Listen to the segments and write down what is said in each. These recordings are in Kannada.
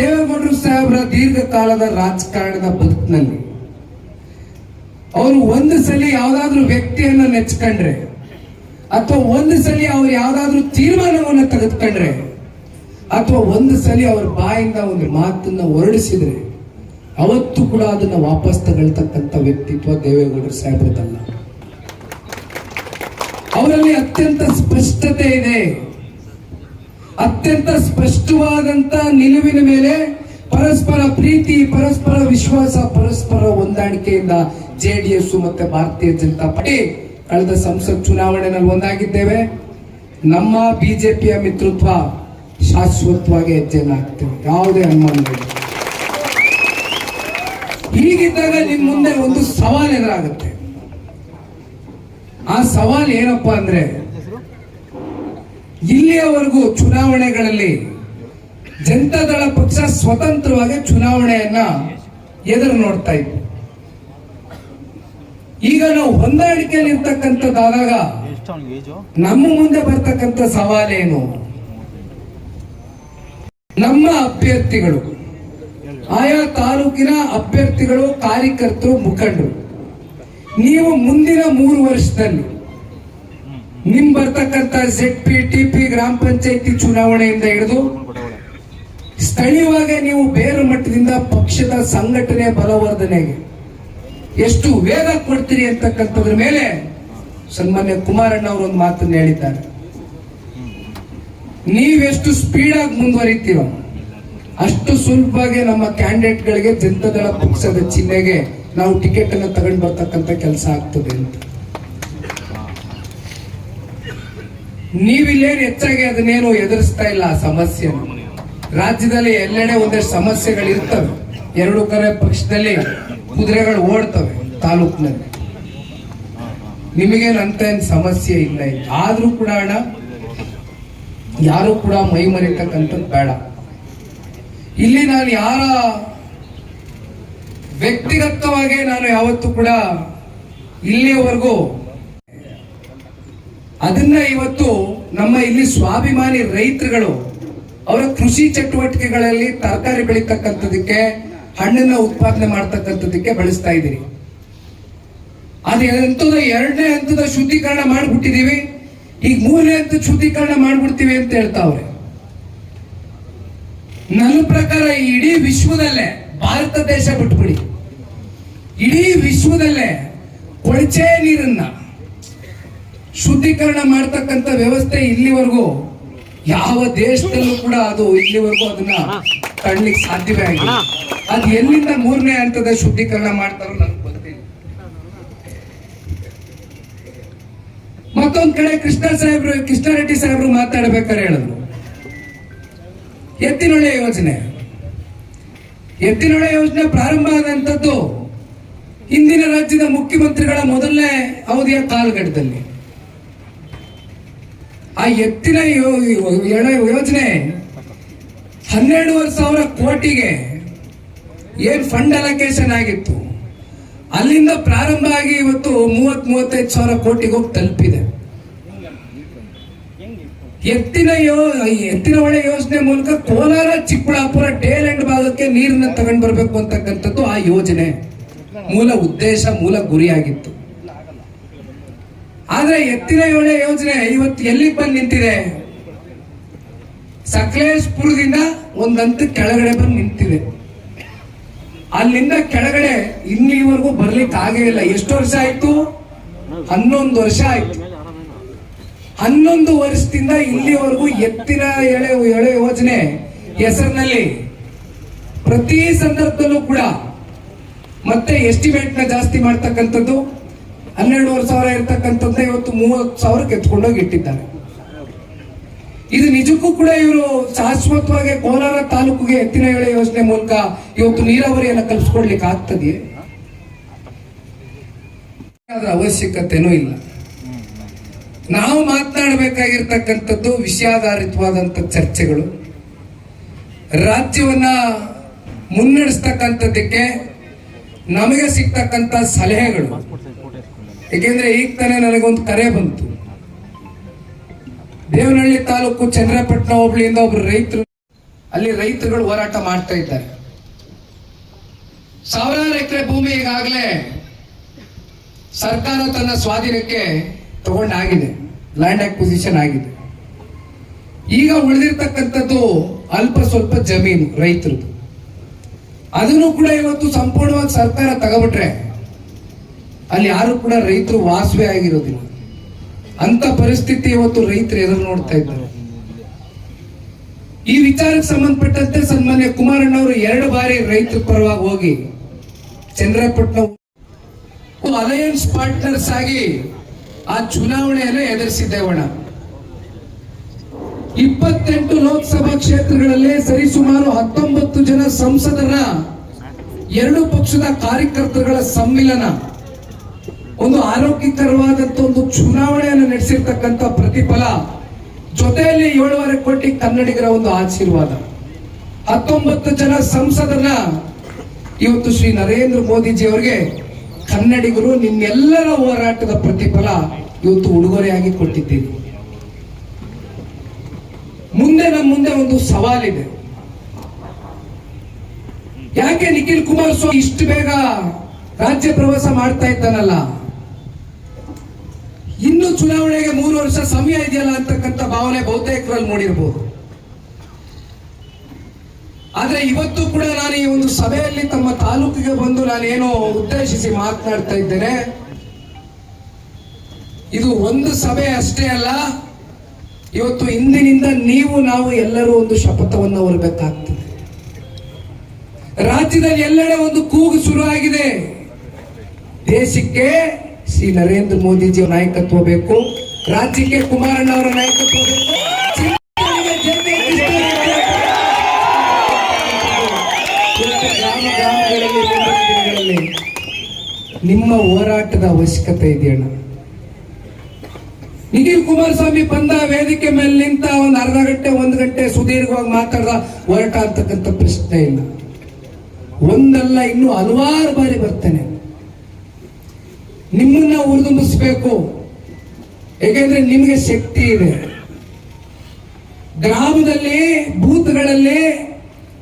ದೇವೇಗೌಡರು ಸಾಹೇಬರ ದೀರ್ಘಕಾಲದ ರಾಜಕಾರಣದ ಬದುಕಿನಲ್ಲಿ ಅವರು ಒಂದು ಸಲ ಯಾವ್ದಾದ್ರು ವ್ಯಕ್ತಿಯನ್ನ ನೆಚ್ಕೊಂಡ್ರೆ ಅಥವಾ ಒಂದು ಸಲ ಅವ್ರು ಯಾವ್ದಾದ್ರು ತೀರ್ಮಾನವನ್ನು ತೆಗೆದುಕೊಂಡ್ರೆ ಅಥವಾ ಒಂದು ಸಲ ಅವ್ರ ಬಾಯಿಂದ ಒಂದು ಮಾತನ್ನ ಹೊರಡಿಸಿದ್ರೆ ಅವತ್ತು ಕೂಡ ಅದನ್ನ ವಾಪಸ್ ತಗೊಳ್ತಕ್ಕಂಥ ವ್ಯಕ್ತಿತ್ವ ದೇವೇಗೌಡರು ಸಾಹೇಬ್ರದಲ್ಲ. ಅವರಲ್ಲಿ ಅತ್ಯಂತ ಸ್ಪಷ್ಟತೆ ಇದೆ. ಅತ್ಯಂತ ಸ್ಪಷ್ಟವಾದಂತ ನಿಲುವಿನ ಮೇಲೆ ಪರಸ್ಪರ ಪ್ರೀತಿ, ಪರಸ್ಪರ ವಿಶ್ವಾಸ, ಪರಸ್ಪರ ಹೊಂದಾಣಿಕೆಯಿಂದ ಜೆಡಿಎಸ್ ಮತ್ತೆ ಭಾರತೀಯ ಜನತಾ ಪಾರ್ಟಿ ಕಳೆದ ಸಂಸತ್ ಚುನಾವಣೆಯಲ್ಲಿ ಒಂದಾಗಿದ್ದೇವೆ. ನಮ್ಮ ಬಿಜೆಪಿಯ ಮಿತ್ರತ್ವ ಶಾಶ್ವತವಾಗಿ ಹೆಜ್ಜೆಯನ್ನು ಹಾಕ್ತೇವೆ ಯಾವುದೇ ಅನುಮಾನ ಹೀಗಿದ್ದಾಗ ನಿಮ್ ಮುಂದೆ ಒಂದು ಸವಾಲ್ ಎದುರಾಗುತ್ತೆ. ಆ ಸವಾಲ್ ಏನಪ್ಪಾ ಅಂದ್ರೆ ಇಲ್ಲಿಯವರೆಗೂ ಚುನಾವಣೆಗಳಲ್ಲಿ ಜನತಾದಳ ಪಕ್ಷ ಸ್ವತಂತ್ರವಾಗಿ ಚುನಾವಣೆಯನ್ನ ಎದುರು ನೋಡ್ತಾ ಇತ್ತು ಈಗ ನಾವು ಹೊಂದಾಣಿಕೆಯಲ್ಲಿ ಇರ್ತಕ್ಕಂಥದ್ದಾದಾಗ ನಮ್ಮ ಮುಂದೆ ಬರ್ತಕ್ಕಂಥ ಸವಾಲೇನು? ನಮ್ಮ ಅಭ್ಯರ್ಥಿಗಳು, ಆಯಾ ತಾಲೂಕಿನ ಅಭ್ಯರ್ಥಿಗಳು, ಕಾರ್ಯಕರ್ತರು, ಮುಖಂಡರು, ನೀವು ಮುಂದಿನ ಮೂರು ವರ್ಷದಲ್ಲಿ ನಿಮ್ ಬರ್ತಕ್ಕಂತ ಝೆಡ್ ಪಿ ಟಿ ಪಿ ಗ್ರಾಮ ಪಂಚಾಯತಿ ಚುನಾವಣೆಯಿಂದ ಹಿಡಿದು ಸ್ಥಳೀಯವಾಗಿ ನೀವು ಬೇರೆ ಮಟ್ಟದಿಂದ ಪಕ್ಷದ ಸಂಘಟನೆ ಬಲವರ್ಧನೆಗೆ ಎಷ್ಟು ವೇಗ ಕೊಡ್ತೀರಿ ಅಂತಕ್ಕಂಥದ್ರ ಮೇಲೆ ಸನ್ಮಾನ್ಯ ಕುಮಾರಣ್ಣ ಅವರು ಒಂದು ಮಾತನ್ನು ಹೇಳಿದ್ದಾರೆ. ನೀವೆಷ್ಟು ಸ್ಪೀಡ್ ಆಗಿ ಮುಂದುವರಿತೀರೋ ಅಷ್ಟು ಸುಲಭವಾಗಿ ನಮ್ಮ ಕ್ಯಾಂಡಿಡೇಟ್ಗಳಿಗೆ ಜನತಾದಳ ಪಕ್ಷದ ಚಿಹ್ನೆಗೆ ನಾವು ಟಿಕೆಟ್ ಅನ್ನು ತಗೊಂಡು ಬರ್ತಕ್ಕಂಥ ಕೆಲಸ ಆಗ್ತದೆ ಅಂತ. ನೀವಿಲ್ಲೇನು ಹೆಚ್ಚಾಗಿ ಅದನ್ನೇನು ಎದುರಿಸ್ತಾ ಇಲ್ಲ ಆ ಸಮಸ್ಯೆ ರಾಜ್ಯದಲ್ಲಿ ಎಲ್ಲೆಡೆ ಒಂದಷ್ಟು ಸಮಸ್ಯೆಗಳು ಇರ್ತವೆ ಎರಡು ಕಡೆ ಪಕ್ಷದಲ್ಲಿ ಕುದುರೆಗಳು ಓಡ್ತವೆ ತಾಲೂಕಿನಲ್ಲಿ. ನಿಮಗೇನು ಅಂತ ಏನು ಸಮಸ್ಯೆ ಇಲ್ಲ ಆದ್ರೂ ಕೂಡ ಅಣ್ಣ, ಯಾರು ಕೂಡ ಮೈ ಮರಿತಕ್ಕಂಥದ್ದು ಬೇಡ. ಇಲ್ಲಿ ನಾನು ಯಾರ ವ್ಯಕ್ತಿಗತವಾಗಿ ನಾನು ಯಾವತ್ತೂ ಕೂಡ ಇಲ್ಲಿಯವರೆಗೂ ಅದನ್ನ ಇವತ್ತು ನಮ್ಮ ಇಲ್ಲಿ ಸ್ವಾಭಿಮಾನಿ ರೈತರುಗಳು ಅವರ ಕೃಷಿ ಚಟುವಟಿಕೆಗಳಲ್ಲಿ ತರಕಾರಿ ಬೆಳೀತಕ್ಕಂಥದಕ್ಕೆ ಹಣ್ಣನ್ನ ಉತ್ಪಾದನೆ ಮಾಡ್ತಕ್ಕಂಥದಕ್ಕೆ ಬಳಸ್ತಾ ಇದ್ದೀರಿ. ಅದು ಹಂತದ ಎರಡನೇ ಹಂತದ ಶುದ್ಧೀಕರಣ ಮಾಡಿಬಿಟ್ಟಿದೀವಿ ಈಗ ಮೂರನೇ ಹಂತದ ಶುದ್ಧೀಕರಣ ಮಾಡ್ಬಿಡ್ತೀವಿ ಅಂತ ಹೇಳ್ತಾವ್ರೆ ನನ್ನ ಪ್ರಕಾರ ಇಡೀ ವಿಶ್ವದಲ್ಲೇ, ಭಾರತ ದೇಶ ಬಿಟ್ಬಿಡಿ. ಇಡೀ ವಿಶ್ವದಲ್ಲೇ ಕೊಳಚೆ ನೀರನ್ನ ಶುದ್ಧೀಕರಣ ಮಾಡ್ತಕ್ಕಂಥ ವ್ಯವಸ್ಥೆ ಇಲ್ಲಿವರೆಗೂ ಯಾವ ದೇಶದಲ್ಲೂ ಕೂಡ ಅದು ಇಲ್ಲಿವರೆಗೂ ಅದನ್ನ ಕಾಣ್ಲಿಕ್ಕೆ ಸಾಧ್ಯವೇ ಆಗಿಲ್ಲ. ಅದು ಎಲ್ಲಿಂದ ಮೂರನೇ ಹಂತದ ಶುದ್ಧೀಕರಣ ಮಾಡ್ತಾರೋ ನನಗೆ ಗೊತ್ತಿಲ್ಲ. ಮತ್ತೊಂದ್ ಕಡೆ ಕೃಷ್ಣ ಸಾಹೇಬ್ರು ಕೃಷ್ಣಾರೆಡ್ಡಿ ಸಾಹೇಬ್ರು ಮಾತಾಡ್ಬೇಕಾರೆ ಹೇಳಿದ್ರು. ಎತ್ತಿನೊಳೆ ಯೋಜನೆ. ಎತ್ತಿನೊಳೆ ಯೋಜನೆ ಪ್ರಾರಂಭ ಆದಂತದ್ದು ಹಿಂದಿನ ರಾಜ್ಯದ ಮುಖ್ಯಮಂತ್ರಿಗಳ ಮೊದಲನೇ ಅವಧಿಯ ಕಾಲಘಟ್ಟದಲ್ಲಿ. ಆ ಎತ್ತಿನ ಯೋಜನೆ ಹನ್ನೆರಡುವರೆ ಸಾವಿರ ಕೋಟಿಗೆ ಏನ್ ಫಂಡ್ ಅಲೋಕೇಶನ್ ಆಗಿತ್ತು. ಅಲ್ಲಿಂದ ಪ್ರಾರಂಭ ಆಗಿ ಇವತ್ತು ಮೂವತ್ ಮೂವತ್ತೈದು ಸಾವಿರ ಕೋಟಿಗೆ ಹೋಗಿ ತಲುಪಿದೆ. ಎತ್ತಿನ ಯೋ, ಎತ್ತಿನ ಹೊಳೆ ಯೋಜನೆ ಮೂಲಕ ಕೋಲಾರ, ಚಿಕ್ಕಬಳ್ಳಾಪುರ ಟೇಲ್ ಎಂಡ್ ಭಾಗಕ್ಕೆ ನೀರನ್ನ ತಗೊಂಡ್ ಬರಬೇಕು ಅಂತಕ್ಕಂಥದ್ದು ಆ ಯೋಜನೆ. ಮೂಲ ಉದ್ದೇಶ, ಮೂಲ ಗುರಿಯಾಗಿತ್ತು. ಆದ್ರೆ ಎತ್ತಿನ ಯೋಳೆ ಯೋಜನೆ ಇವತ್ತು ಎಲ್ಲಿಗೆ ಬಂದು ನಿಂತಿದೆ? ಸಕಲೇಶ್ಪುರದಿಂದ ಒಂದಂತ ಕೆಳಗಡೆ ಬಂದು ನಿಂತಿದೆ. ಅಲ್ಲಿಂದ ಕೆಳಗಡೆ ಇಲ್ಲಿವರೆಗೂ ಬರ್ಲಿಕ್ಕೆ ಇಲ್ಲ. ಎಷ್ಟು ವರ್ಷ ಆಯ್ತು? ಹನ್ನೊಂದು ವರ್ಷ ಆಯ್ತು. ಹನ್ನೊಂದು ವರ್ಷದಿಂದ ಇಲ್ಲಿವರೆಗೂ ಎತ್ತಿನ ಎಳೆ ಎಳೆ ಯೋಜನೆ ಹೆಸರಿನಲ್ಲಿ ಪ್ರತಿ ಸಂದರ್ಭದಲ್ಲೂ ಕೂಡ ಮತ್ತೆ ಎಸ್ಟಿಮೇಟ್ನ ಜಾಸ್ತಿ ಮಾಡ್ತಕ್ಕಂಥದ್ದು ಹನ್ನೆರಡುವರೆ ಸಾವಿರ ಇರ್ತಕ್ಕಂಥದ್ದೇ ಇವತ್ತು ಮೂವತ್ತು ಸಾವಿರಕ್ಕೆ ಎತ್ಕೊಂಡೋಗಿ ಇಟ್ಟಿದ್ದಾರೆ. ಇದು ನಿಜಕ್ಕೂ ಕೂಡ ಇವರು ಶಾಶ್ವತವಾಗಿ ಕೋಲಾರ ತಾಲೂಕಿಗೆ ಎತ್ತಿನ ಎಳೆ ಯೋಜನೆ ಮೂಲಕ ಇವತ್ತು ನೀರಾವರಿಯನ್ನು ಕಲ್ಪಿಸ್ಕೊಡ್ಲಿಕ್ಕೆ ಆಗ್ತದೆಯೇ? ಅದರ ಅವಶ್ಯಕತೆನೂ ಇಲ್ಲ. ನಾವು ಮಾತನಾಡಬೇಕಾಗಿರ್ತಕ್ಕಂಥದ್ದು ವಿಷಯಾಧಾರಿತವಾದಂಥ ಚರ್ಚೆಗಳು. ರಾಜ್ಯವನ್ನ ಮುನ್ನಡೆಸ್ತಕ್ಕಂಥದ್ದಕ್ಕೆ ನಮಗೆ ಸಿಗ್ತಕ್ಕಂಥ ಸಲಹೆಗಳು. ಏಕೆಂದ್ರೆ ಈಗ ತಾನೇ ನನಗೊಂದು ಕರೆ ಬಂತು. ದೇವನಹಳ್ಳಿ ತಾಲೂಕು ಚಂದ್ರಪಟ್ಟಣ ಹೋಬಳಿಯಿಂದ ಒಬ್ರು ರೈತರು ಅಲ್ಲಿ ರೈತರುಗಳು ಹೋರಾಟ ಮಾಡ್ತಾ ಇದ್ದಾರೆ. ಸಾವಿರಾರು ಎಕರೆ ಭೂಮಿ ಈಗಾಗಲೇ ಸರ್ಕಾರ ತನ್ನ ಸ್ವಾಧೀನಕ್ಕೆ ತಗೊಂಡಾಗಿದೆ ಲ್ಯಾಂಡ್ ಅಕ್ವಿಸಿಷನ್ ಆಗಿದೆ. ಈಗ ಉಳಿದಿರ್ತಕ್ಕಂಥದ್ದು ಅಲ್ಪ ಸ್ವಲ್ಪ ಜಮೀನು ರೈತರದ್ದು. ಅದನ್ನು ಕೂಡ ಇವತ್ತು ಸಂಪೂರ್ಣವಾಗಿ ಸರ್ಕಾರ ತಗೊಬಿಟ್ರೆ ಅಲ್ಲಿ ಯಾರು ಕೂಡ ರೈತರು ವಾಸವೇ ಆಗಿರೋದಿಲ್ಲ. ಅಂತ ಪರಿಸ್ಥಿತಿ ಇವತ್ತು ರೈತರು ಎದುರು ನೋಡ್ತಾ ಇದ್ದಾರೆ. ಈ ವಿಚಾರಕ್ಕೆ ಸಂಬಂಧಪಟ್ಟಂತೆ ಸನ್ಮಾನ್ಯ ಕುಮಾರಣ್ಣ ಅವರು ಎರಡು ಬಾರಿ ರೈತರ ಪರವಾಗಿ ಹೋಗಿ ಚಂದ್ರಪಟ್ಟಣ ಅಲಯನ್ಸ್ ಪಾರ್ಟ್ನರ್ಸ್ ಆಗಿ ಆ ಚುನಾವಣೆಯನ್ನು ಎದುರಿಸಿದ್ದೇವಣ ಇಪ್ಪತ್ತೆಂಟು ಲೋಕಸಭಾ ಕ್ಷೇತ್ರಗಳಲ್ಲಿ ಸರಿಸುಮಾರು ಹತ್ತೊಂಬತ್ತು ಜನ ಸಂಸದರ ಎರಡು ಪಕ್ಷದ ಕಾರ್ಯಕರ್ತರುಗಳ ಸಮ್ಮಿಲನ ಒಂದು ಆರೋಗ್ಯಕರವಾದಂತ ಒಂದು ಚುನಾವಣೆಯನ್ನು ನಡೆಸಿರ್ತಕ್ಕಂಥ ಪ್ರತಿಫಲ ಜೊತೆಯಲ್ಲಿ ಏಳುವರೆ ಕೋಟಿ ಕನ್ನಡಿಗರ ಒಂದು ಆಶೀರ್ವಾದ. ಹತ್ತೊಂಬತ್ತು ಜನ ಸಂಸದರ ಇವತ್ತು ಶ್ರೀ ನರೇಂದ್ರ ಮೋದಿಜಿ ಅವರಿಗೆ ಕನ್ನಡಿಗರು ನಿಮ್ಮೆಲ್ಲರ ಹೋರಾಟದ ಪ್ರತಿಫಲ ಇವತ್ತು ಉಡುಗೊರೆಯಾಗಿ ಕೊಟ್ಟಿದ್ದೀರಿ ಮುಂದೆ ನಮ್ಮ ಮುಂದೆ ಒಂದು ಸವಾಲಿದೆ. ಯಾಕೆ ನಿಖಿಲ್ ಕುಮಾರಸ್ವಾಮಿ ಇಷ್ಟು ಬೇಗ ರಾಜ್ಯ ಪ್ರವಾಸ ಮಾಡ್ತಾ ಇದ್ದಾನಲ್ಲ? ಇನ್ನು ಚುನಾವಣೆಗೆ ಮೂರು ವರ್ಷ ಸಮಯ ಇದೆಯಲ್ಲ ಅಂತಕ್ಕಂಥ ಭಾವನೆ ಬಹುತೇಕರಲ್ಲಿ ಮೂಡಿರಬಹುದು ಆದ್ರೆ ಇವತ್ತು ಕೂಡ ನಾನು ಈ ಒಂದು ಸಭೆಯಲ್ಲಿ ತಮ್ಮ ತಾಲೂಕಿಗೆ ಬಂದು ನಾನೇನು ಉದ್ದೇಶಿಸಿ ಮಾತನಾಡ್ತಾ ಇದ್ದೇನೆ. ಇದು ಒಂದು ಸಭೆ ಅಷ್ಟೇ ಅಲ್ಲ, ಇವತ್ತು ಇಂದಿನಿಂದ ನೀವು, ನಾವು ಎಲ್ಲರೂ ಒಂದು ಶಪಥವನ್ನು ಹೊರಬೇಕಾಗ್ತದೆ ರಾಜ್ಯದಲ್ಲಿ ಎಲ್ಲೆಡೆ ಒಂದು ಕೂಗು ಶುರು ಆಗಿದೆ ದೇಶಕ್ಕೆ ಶ್ರೀ ನರೇಂದ್ರ ಮೋದಿಜಿ ನಾಯಕತ್ವ ಬೇಕು. ರಾಜ್ಯಕ್ಕೆ ಕುಮಾರಣ್ಣ ಅವರ ನಾಯಕತ್ವ ಬೇಕು. ನಿಮ್ಮ ಹೋರಾಟದ ಅವಶ್ಯಕತೆ ಇದೆಯಣ್ಣ ನಿಖಿಲ್ ಕುಮಾರಸ್ವಾಮಿ ಬಂದ ವೇದಿಕೆ ಮೇಲೆ ನಿಂತ ಒಂದು ಅರ್ಧ ಗಂಟೆ, ಒಂದು ಗಂಟೆ ಸುದೀರ್ಘವಾಗಿ ಮಾತಾಡ್ದ ಹೋರಾಟ ಅಂತಕ್ಕಂಥ ಪ್ರಶ್ನೆ ಇಲ್ಲ. ಒಂದಲ್ಲ, ಇನ್ನು ಹಲವಾರು ಬಾರಿ ಬರ್ತೇನೆ. ನಿಮ್ಮನ್ನ ಉರಿದುಂಬಿಸ್ಬೇಕು ಏಕೆಂದ್ರೆ ನಿಮಗೆ ಶಕ್ತಿ ಇದೆ. ಗ್ರಾಮದಲ್ಲಿ, ಬೂತ್ಗಳಲ್ಲಿ,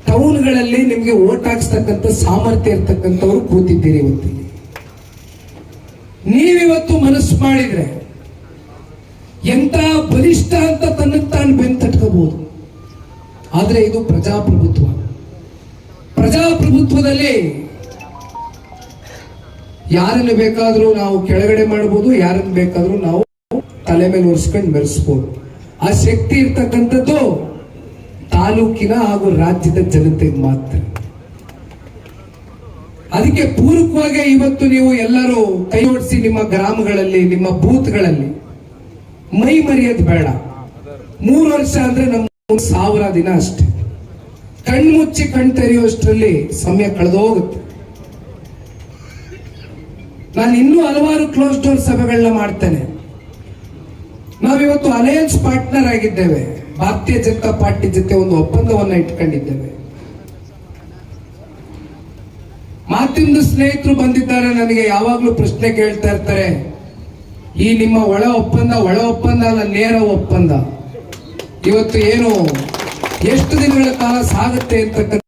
ಟೌನ್ಗಳಲ್ಲಿ ನಿಮಗೆ ಓಟ್ ಹಾಕ್ಸ್ತಕ್ಕಂಥ ಸಾಮರ್ಥ್ಯ ಇರ್ತಕ್ಕಂಥವ್ರು ಕೂತಿದ್ದೀರಿ ಇವತ್ತು. ನೀವಿವತ್ತು ಮನಸ್ಸು ಮಾಡಿದ್ರೆ ಎಂತ ಬಲಿಷ್ಠ ಅಂತ ತನ್ನ ತಾನು ಆದರೆ ಆದ್ರೆ ಇದು ಪ್ರಜಾಪ್ರಭುತ್ವ. ಪ್ರಜಾಪ್ರಭುತ್ವದಲ್ಲಿ ಯಾರನ್ನು ಬೇಕಾದರೂ ನಾವು ಕೆಳಗಡೆ ಮಾಡಬಹುದು ಯಾರನ್ನು ಬೇಕಾದ್ರೂ ನಾವು ತಲೆ ಮೇಲೆ ಒರೆಸ್ಕೊಂಡು ಮೆರೆಸ್ಬೋದು. ಆ ಶಕ್ತಿ ಇರ್ತಕ್ಕಂಥದ್ದು ತಾಲೂಕಿನ ಹಾಗೂ ರಾಜ್ಯದ ಜನತೆಗೆ ಮಾತ್ರ. ಅದಕ್ಕೆ ಪೂರಕವಾಗಿ ಇವತ್ತು ನೀವು ಎಲ್ಲರೂ ಕೈ ಓಡಿಸಿ ನಿಮ್ಮ ಗ್ರಾಮಗಳಲ್ಲಿ, ನಿಮ್ಮ ಬೂತ್ಗಳಲ್ಲಿ ಮೈ ಮರೆಯೋದು ಬೇಡ. ಮೂರು ವರ್ಷ ಅಂದ್ರೆ ನಮ್ಮ ಸಾವಿರ ದಿನ ಅಷ್ಟೇ. ಕಣ್ಮುಚ್ಚಿ ಕಣ್ ತೆರೆಯುವಷ್ಟರಲ್ಲಿ ಸಮಯ ಕಳೆದೋಗುತ್ತೆ. ನಾನು ಇನ್ನೂ ಹಲವಾರು ಕ್ಲೋಸ್ ಡೋರ್ ಸಭೆಗಳನ್ನ ಮಾಡ್ತೇನೆ. ನಾವಿವತ್ತು ಅಲಯನ್ಸ್ ಪಾರ್ಟ್ನರ್ ಆಗಿದ್ದೇವೆ. ಭಾರತೀಯ ಜನತಾ ಪಾರ್ಟಿ ಜೊತೆ ಒಂದು ಒಪ್ಪಂದವನ್ನ ಇಟ್ಕೊಂಡಿದ್ದೇವೆ. ಮಾತಿಂದ ಸ್ನೇಹಿತರು ಬಂದಿದ್ದಾರೆ, ನನಗೆ ಯಾವಾಗ್ಲೂ ಪ್ರಶ್ನೆ ಕೇಳ್ತಾ ಇರ್ತಾರೆ, ಈ ನಿಮ್ಮ ಒಳ ಒಪ್ಪಂದ ಒಳ ಒಪ್ಪಂದ ಅಲ್ಲ, ನೇರ ಒಪ್ಪಂದ? ಇವತ್ತು ಏನು, ಎಷ್ಟು ದಿನಗಳ ಕಾಲ ಸಾಗುತ್ತೆ ಅಂತಕ್ಕಂಥ